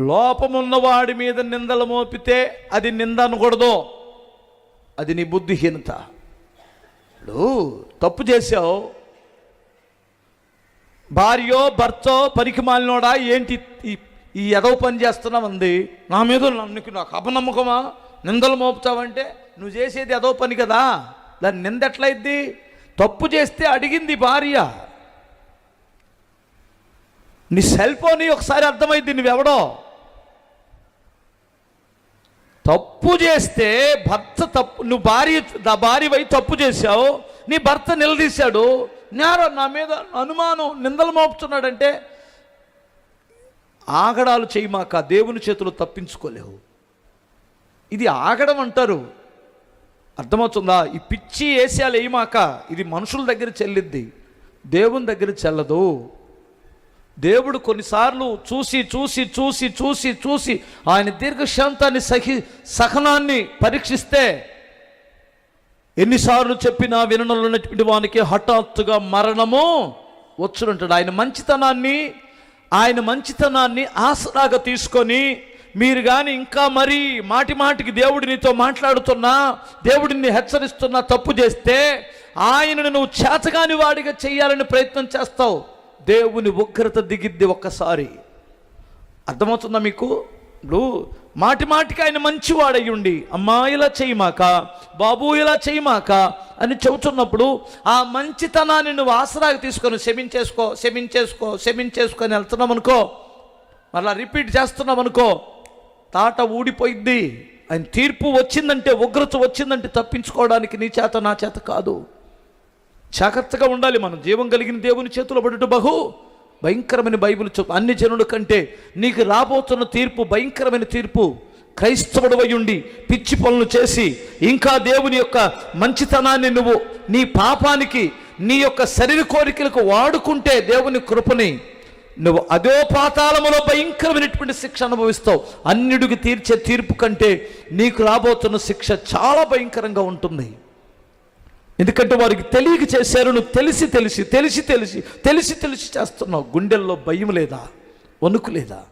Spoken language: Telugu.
లోపమున్నవాడి మీద నిందలు మోపితే అది నింద అనకూడదు. అది నీ బుద్ధిహీనత. ఇప్పుడు తప్పు చేసావు భార్యో భర్తో పనికి మాలినోడా? ఏంటి ఈ- ఎదవ పని చేస్తున్నామంది నా మీద నన్ను నాకు అపనమ్మకమా? నిందలు మోపుతావంటే నువ్వు చేసేది ఎదవ పని కదా. దాన్ని నింద ఎట్లయిద్ది? తప్పు చేస్తే అడిగింది భార్య. నీ సెల్ ఫోన్ ఒకసారి అర్థమైంది నువ్వెవడో? తప్పు చేస్తే భర్త తప్పు నువ్వు భార్య నా భార్య తప్పు చేశావు నీ భర్త నిలదీశాడు నేరం నా మీద అనుమానం నిందలు మోపుతున్నాడంటే ఆగడాలు చేయమాక దేవుని చేతులు తప్పించుకోలేవు. ఇది ఆగడం అంటారు. అర్థమవుతుందా? ఈ పిచ్చి ఏసియాలు వేయమాక ఇది మనుషుల దగ్గర చెల్లిద్ది దేవుని దగ్గర చెల్లదు. దేవుడు కొన్నిసార్లు చూసి చూసి చూసి చూసి చూసి ఆయన దీర్ఘశాంతాన్ని సహి సహనాన్ని పరీక్షిస్తే ఎన్నిసార్లు చెప్పినా వినడంలో ఉన్నటువంటి వానికి హఠాత్తుగా మరణము వచ్చునంటాడు ఆయన మంచితనాన్ని ఆయన మంచితనాన్ని ఆసరాగా తీసుకొని మీరు కానీ ఇంకా మరి మాటి మాటికి దేవుడు నీతో మాట్లాడుతున్నా దేవుడిని హెచ్చరిస్తున్నా తప్పు చేస్తే ఆయనను నువ్వు చేతగాని వాడిగా చేయాలని ప్రయత్నం చేస్తావు. దేవుని ఉగ్రత దిగిద్ది ఒక్కసారి. అర్థమవుతుందా మీకు? ఇప్పుడు మాటి మాటికి ఆయన మంచివాడై ఉండి అమ్మా ఇలా చేయమాక బాబు ఇలా చేయమాక అని చెబుతున్నప్పుడు ఆ మంచితనాన్ని నువ్వు ఆసరాగా తీసుకొని క్షమించేసుకో క్షమించేసుకో క్షమించేసుకొని వెళ్తున్నాం అనుకో మళ్ళా రిపీట్ చేస్తున్నాం అనుకో తాట ఊడిపోయింది ఆయన తీర్పు వచ్చిందంటే ఉగ్రత వచ్చిందంటే తప్పించుకోవడానికి నీ చేత నా చేత కాదు. జాగ్రత్తగా ఉండాలి మనం. జీవం కలిగిన దేవుని చేతిలో పడుట బహు భయంకరమైన బైబిల్ చెప్పు అన్ని జనుల కంటే నీకు రాబోతున్న తీర్పు భయంకరమైన తీర్పు. క్రైస్తవుడు ఉండి పిచ్చి పనులు చేసి ఇంకా దేవుని యొక్క మంచితనాన్ని నువ్వు నీ పాపానికి నీ యొక్క శరీర కోరికలకు వాడుకుంటే దేవుని కృపని నువ్వు అదో పాతాళములో భయంకరమైనటువంటి శిక్ష అనుభవిస్తావు. అన్నిటికి తీర్చే తీర్పు కంటే నీకు రాబోతున్న శిక్ష చాలా భయంకరంగా ఉంటుంది. ఎందుకంటే వారికి తెలియక చేశారు నువ్వు తెలిసి తెలిసి తెలిసి తెలిసి తెలిసి తెలిసి చేస్తున్నావు. గుండెల్లో భయం లేదా? వణుకు లేదా?